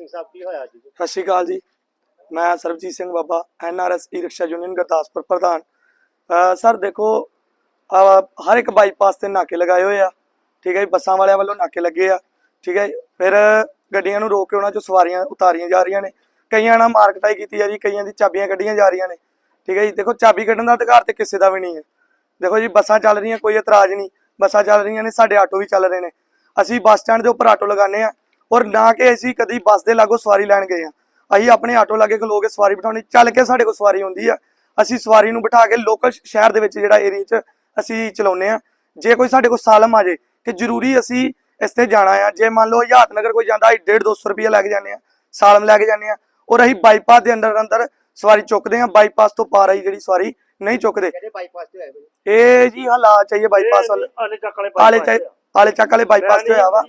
ਸਿੰਘ ਸਾਹਿਬ ਕੀ ਹੋਇਆ ਜੀ? ਸਤਿ ਸ਼੍ਰੀ ਅਕਾਲ ਜੀ। ਮੈਂ Sarabjit Singh Baba NRS e rickshaw union Gurdaspur ਪ੍ਰਧਾਨ। ਸਰ ਦੇਖੋ ਹਰ ਇੱਕ ਬਾਈਪਾਸ ਤੇ ਨਾਕੇ ਲਗਾਏ ਹੋਏ ਆ। ਠੀਕ ਹੈ ਜੀ, ਬੱਸਾਂ ਵਾਲਿਆਂ ਵੱਲੋਂ ਨਾਕੇ ਲੱਗੇ ਆ। ਠੀਕ ਹੈ ਜੀ। ਫਿਰ ਗੱਡੀਆਂ ਨੂੰ ਰੋਕ ਕੇ ਉਹਨਾਂ ਚੋਂ ਸਵਾਰੀਆਂ ਉਤਾਰੀਆਂ ਜਾ ਰਹੀਆਂ ਨੇ। ਕਈਆਂ ਨਾਲ ਮਾਰਕਟਾਈ ਕੀਤੀ ਜਾ ਰਹੀ, ਕਈਆਂ ਦੀ ਚਾਬੀਆਂ ਕੱਢੀਆਂ ਜਾ ਰਹੀਆਂ ਨੇ। ਠੀਕ ਹੈ ਜੀ, ਦੇਖੋ, ਚਾਬੀ ਕੱਢਣ ਦਾ ਅਧਿਕਾਰ ਤੇ ਕਿਸੇ ਦਾ ਵੀ ਨਹੀਂ ਹੈ। ਦੇਖੋ ਜੀ, ਬੱਸਾਂ ਚੱਲ ਰਹੀਆਂ, ਕੋਈ ਇਤਰਾਜ਼ ਨਹੀਂ। ਬੱਸਾਂ ਚੱਲ ਰਹੀਆਂ ਨੇ, ਸਾਡੇ ਆਟੋ ਵੀ ਚੱਲ ਰਹੇ ਨੇ। ਅਸੀਂ ਬੱਸ ਸਟੈਂਡ ਦੇ ਉੱਪਰ ਆਟੋ ਲਗਾਉਂਦੇ ਆ ਔਰ ਨਾ ਕਿ ਅਸੀਂ ਕਦੀ ਬੱਸ ਦੇ ਲਾਗੋ ਸਵਾਰੀ ਲੈਣ ਗਏ ਆ ਅਸੀਂ ਆਪਣੇ ਆਟੋ ਲਾਗੇ ਖਲੋ ਕੇ ਸਵਾਰੀ ਬਿਠਾਉਣੀ ਚੱਲ ਕੇ ਸਾਡੇ ਕੋਲ ਸਵਾਰੀ ਹੁੰਦੀ ਆ। ਅਸੀਂ ਸਵਾਰੀ ਨੂੰ ਬਿਠਾ ਕੇ ਲੋਕਲ ਸ਼ਹਿਰ ਦੇ ਵਿੱਚ ਜਿਹੜਾ ਏਰੀਆ 'ਚ ਅਸੀਂ ਚਲਾਉਨੇ ਆ ਜੇ ਕੋਈ ਸਾਡੇ ਕੋਲ ਸਾਲਮ ਆ ਜੇ ਕਿ ਜ਼ਰੂਰੀ ਅਸੀਂ ਇਸ ਤੇ ਜਾਣਾ ਆ। ਜੇ ਮੰਨ ਲਓ ਹਯਾਤ ਨਗਰ ਕੋਈ ਜਾਂਦਾ ਅਸੀਂ 1.5 200 ਰੁਪਏ ਲੈ ਕੇ ਜਾਂਦੇ ਆ ਸਾਲਮ ਲੈ ਕੇ ਜਾਂਦੇ ਆ ਔਰ ਅਸੀਂ ਬਾਈਪਾਸ ਦੇ ਅੰਦਰ ਅੰਦਰ ਸਵਾਰੀ ਚੁੱਕਦੇ ਆ ਬਾਈਪਾਸ ਤੋਂ ਪਾਰ ਆਈ ਜਿਹੜੀ ਸਵਾਰੀ ਨਹੀਂ ਚੁੱਕਦੇ। ਇਹ ਜੀ ਹਾਲਾਤ ਚਾਹੀਏ ਬਾਈਪਾਸ ਵਾਲੇ। ਆਲੇ ਚੱਕ ਵਾਲੇ ਆਲੇ ਚੱਕ ਵਾਲੇ ਬਾਈਪਾਸ ਤੇ ਹੋਇਆ ਵਾ।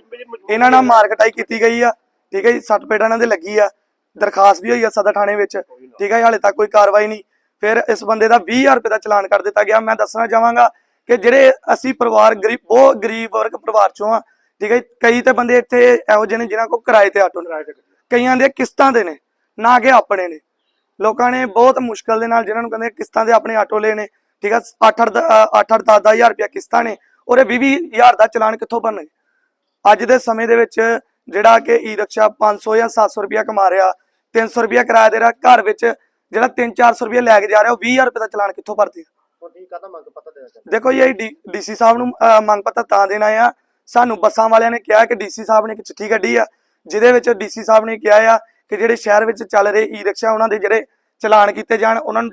ਇਹਨਾਂ ਨਾਲ ਮਾਰਕਟਾਈ ਕੀਤੀ ਗਈ ਆ। ਠੀਕ ਹੈ ਜੀ ਸੱਟ ਪੇਟਾਂ ਇਹਨਾਂ ਦੇ ਲੱਗੀ ਆ। ਦਰਖਾਸਤ ਵੀ ਹੋਈ ਆ ਸਦਰ ਥਾਣੇ ਵਿੱਚ। ਠੀਕ ਹੈ ਹਾਲੇ ਤੱਕ ਕੋਈ ਕਾਰਵਾਈ ਨਹੀਂ। ਫਿਰ ਇਸ ਬੰਦੇ ਦਾ 20000 ਰੁਪਏ ਦਾ ਚਲਾਨ ਕਰ ਦਿੱਤਾ ਗਿਆ। ਮੈਂ ਦੱਸਣਾ ਚਾਹਾਂਗਾ ਕਿ ਜਿਹੜੇ ਅਸੀਂ ਪਰਿਵਾਰ ਗਰੀਬ ਬਹੁਤ ਗਰੀਬ ਵਰਗ ਪਰਿਵਾਰ ਚੋਂ ਆ। ਠੀਕ ਹੈ ਕਈ ਤੇ ਬੰਦੇ ਇੱਥੇ ਇਹੋ ਜਿਹੇ ਨੇ ਜਿਨ੍ਹਾਂ ਕੋਲ ਕਿਰਾਏ ਤੇ ਆਟੋ ਕਈਆਂ ਦੇ ਕਿਸ਼ਤਾਂ ਦੇ ਨੇ ਨਾ ਕਿ ਆਪਣੇ ਨੇ। ਲੋਕਾਂ ਨੇ ਬਹੁਤ ਮੁਸ਼ਕਲ ਦੇ ਨਾਲ ਜਿਨ੍ਹਾਂ ਨੂੰ ਕਹਿੰਦੇ ਕਿਸ਼ਤਾਂ ਦੇ ਆਪਣੇ ਆਟੋ ਲਏ ਨੇ। ਠੀਕ 8 8 8 10 10000 ਰੁਪਏ ਕਿਸ਼ਤਾਂ ਨੇ। ਔਰ ਇਹ 20 ਹਜ਼ਾਰ ਦਾ ਚਲਾਨ ਕਿੱਥੋਂ ਭਰਨਗੇ ਅੱਜ ਦੇ ਸਮੇਂ ਦੇ ਵਿੱਚ ਜਿਹੜਾ ਕਿ ਈ ਰਿਕਸ਼ਾ 500 ਜਾਂ 700 ਰੁਪਏ ਕਮਾ ਰਿਹਾ 300 ਰੁਪਏ ਕਿਰਾਇਆ ਦੇ ਰਿਹਾ ਘਰ ਵਿੱਚ ਜਿਹੜਾ 3-400 ਰੁਪਏ ਲੈ ਕੇ ਜਾ ਰਿਹਾ ਉਹ 20000 ਰੁਪਏ ਦਾ ਚਲਾਨ ਕਿੱਥੋਂ ਭਰਦੇ ਦੇਖੋ ਜੀ ਡੀਸੀ ਸਾਹਿਬ ਨੂੰ ਮੰਗ ਪੱਤਰ ਤਾਂ ਦੇਣਾ ਆ ਸਾਨੂੰ ਬੱਸਾਂ ਵਾਲਿਆਂ ਨੇ ਕਿਹਾ ਕਿ ਡੀਸੀ ਸਾਹਿਬ ਨੇ ਇੱਕ ਚਿੱਠੀ ਕੱਢੀ ਆ ਜਿਹਦੇ ਵਿੱਚ ਡੀਸੀ ਸਾਹਿਬ ਨੇ ਕਿਹਾ ਆ ਕਿ ਜਿਹੜੇ ਸ਼ਹਿਰ ਵਿੱਚ ਚੱਲ ਰਹੇ ਈ ਰਿਕਸ਼ਾ ਉਹਨਾਂ ਦੇ ਜਿਹੜੇ ਚਲਾਨ ਕੀਤੇ ਜਾਣ ਉਹਨਾਂ ਨੂੰ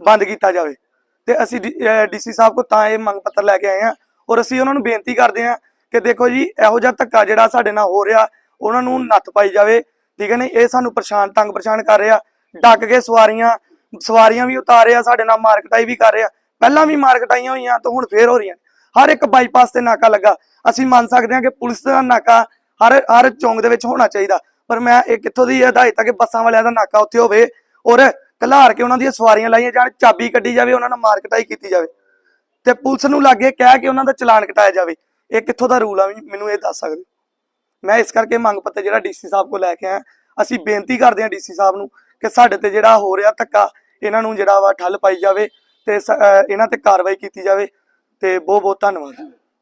ਬੰਦ ਕੀਤਾ ਜਾਵੇ। ਤੇ ਅਸੀਂ ਡੀਸੀ ਸਾਹਿਬ ਕੋ ਤਾਂ ਇਹ ਮੰਗ ਪੱਤਰ ਲੈ ਕੇ ਆਏ ਆ ਔਰ ਅਸੀਂ ਉਹਨਾਂ ਨੂੰ ਬੇਨਤੀ ਕਰਦੇ ਆ ਕਿ ਦੇਖੋ ਜੀ, ਇਹੋ ਜਿਹਾ ਧੱਕਾ ਜਿਹੜਾ ਸਾਡੇ ਨਾਲ ਹੋ ਰਿਹਾ, ਉਹਨਾਂ ਨੂੰ ਨੱਥ ਪਾਈ ਜਾਵੇ, ਠੀਕ ਹੈ ਨੇ ਇਹ ਸਾਨੂੰ ਪਰੇਸ਼ਾਨ, ਤੰਗ ਪਰੇਸ਼ਾਨ ਕਰ ਰਿਹਾ, ਡੱਕ ਕੇ ਸਵਾਰੀਆਂ ਸਵਾਰੀਆਂ ਵੀ ਉਤਾਰਿਆ ਸਾਡੇ ਨਾਲ ਮਾਰਕਟਾਈ ਵੀ ਕਰ ਰਿਹਾ। ਪਹਿਲਾਂ ਵੀ ਮਾਰਕਟਾਈਆਂ ਹੋਈਆਂ ਤਾਂ ਹੁਣ ਫੇਰ ਹੋ ਰਹੀਆਂ ਹਰ ਇੱਕ ਬਾਈਪਾਸ ਤੇ ਨਾਕਾ ਲੱਗਾ। ਅਸੀਂ ਮੰਨ ਸਕਦੇ ਹਾਂ ਕਿ ਪੁਲਿਸ ਦਾ ਨਾਕਾ ਹਰ ਹਰ ਚੌਂਕ ਦੇ ਵਿੱਚ ਹੋਣਾ ਚਾਹੀਦਾ, ਪਰ ਮੈਂ ਇਹ ਕਿੱਥੋਂ ਦੀ ਹਦਾਇਤ ਆ ਕਿ ਬੱਸਾਂ ਵਾਲਿਆਂ ਦਾ ਨਾਕਾ ਉੱਥੇ ਹੋਵੇ ਔਰ ਕਲਾਰ ਕੇ ਉਹਨਾਂ ਦੀਆਂ ਸਵਾਰੀਆਂ ਲਾਈਆਂ ਜਾਣ, ਚਾਬੀ ਕੱਢੀ ਜਾਵੇ, ਉਹਨਾਂ ਨਾਲ ਮਾਰਕਟਾਈ ਕੀਤੀ ਜਾਵੇ। ਤੇ ਪੁਲਿਸ ਨੂੰ ਲਾਗੇ ਕਹਿ ਕੇ ਉਹਨਾਂ ਦਾ ਚਲਾਨ ਕਟਾਇਆ ਜਾਵੇ। ਇਹ ਕਿੱਥੋਂ ਦਾ ਰੂਲ ਆ? ਵੀ ਮੈਨੂੰ ਇਹ ਦੱਸ ਸਕਦੇ ਮੈਂ ਇਸ ਕਰਕੇ ਮੰਗ ਪੱਤਰ ਜਿਹੜਾ ਡੀਸੀ ਸਾਹਿਬ ਕੋਲ ਲੈ ਕੇ ਆਇਆ, ਅਸੀਂ ਬੇਨਤੀ ਕਰਦੇ ਹਾਂ ਡੀਸੀ ਸਾਹਿਬ ਨੂੰ ਕਿ ਸਾਡੇ ਤੇ ਜਿਹੜਾ ਹੋ ਰਿਹਾ ਧੱਕਾ, ਇਹਨਾਂ ਨੂੰ ਜਿਹੜਾ ਵਾ ਠੱਲ ਪਾਈ ਜਾਵੇ ਤੇ ਸ- ਇਹਨਾਂ ਤੇ ਕਾਰਵਾਈ ਕੀਤੀ ਜਾਵੇ। ਤੇ ਬਹੁਤ ਬਹੁਤ ਧੰਨਵਾਦ।